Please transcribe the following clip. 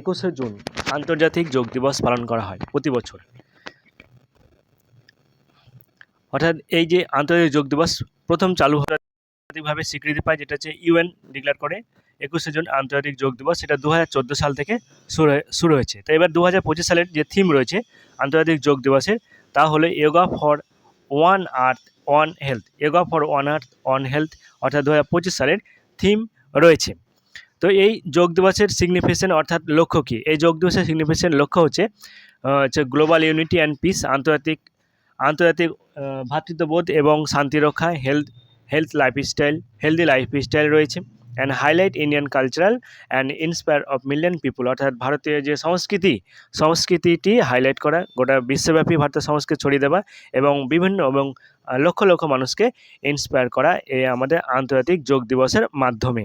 একুশে জুন আন্তর্জাতিক যোগ দিবস পালন করা হয় প্রতি বছর। অর্থাৎ এই যে আন্তর্জাতিক যোগ দিবস প্রথম চালু আন্তর্জাতিকভাবে স্বীকৃতি পায়, যেটা হচ্ছে ইউএন ডিক্লেয়ার করে একুশে জুন আন্তর্জাতিক যোগ দিবস, সেটা দু হাজার চোদ্দ সাল থেকে শুরু শুরু হয়েছে। তো এবার দু হাজার পঁচিশ সালের যে থিম রয়েছে আন্তর্জাতিক যোগ দিবসের, তা হলো yoga for one earth one health yoga for one earth one health অর্থাৎ দু হাজার পঁচিশ সালের থিম রয়েছে। তো এই যোগ দিবসের সিগনিফিকেশন অর্থাৎ লক্ষ্য কী? এই যোগ দিবসের সিগনিফিকেশন লক্ষ্য হচ্ছে হচ্ছে গ্লোবাল ইউনিটি অ্যান্ড পিস আন্তর্জাতিক আন্তর্জাতিক ভ্রাতৃত্ববোধ এবং শান্তি রক্ষা health health lifestyle healthy lifestyle রয়েছে। And highlight Indian cultural and inspire of million people অর্থাৎ ভারতীয় যে সংস্কৃতি, সংস্কৃতিটি হাইলাইট করা, গোটা বিশ্বব্যাপী ভারতের সংস্কৃতি ছড়িয়ে দেওয়া এবং বিভিন্ন এবং লক্ষ লক্ষ মানুষকে ইন্সপায়ার করা এই আমাদের আন্তর্জাতিক যোগ দিবসের মাধ্যমে।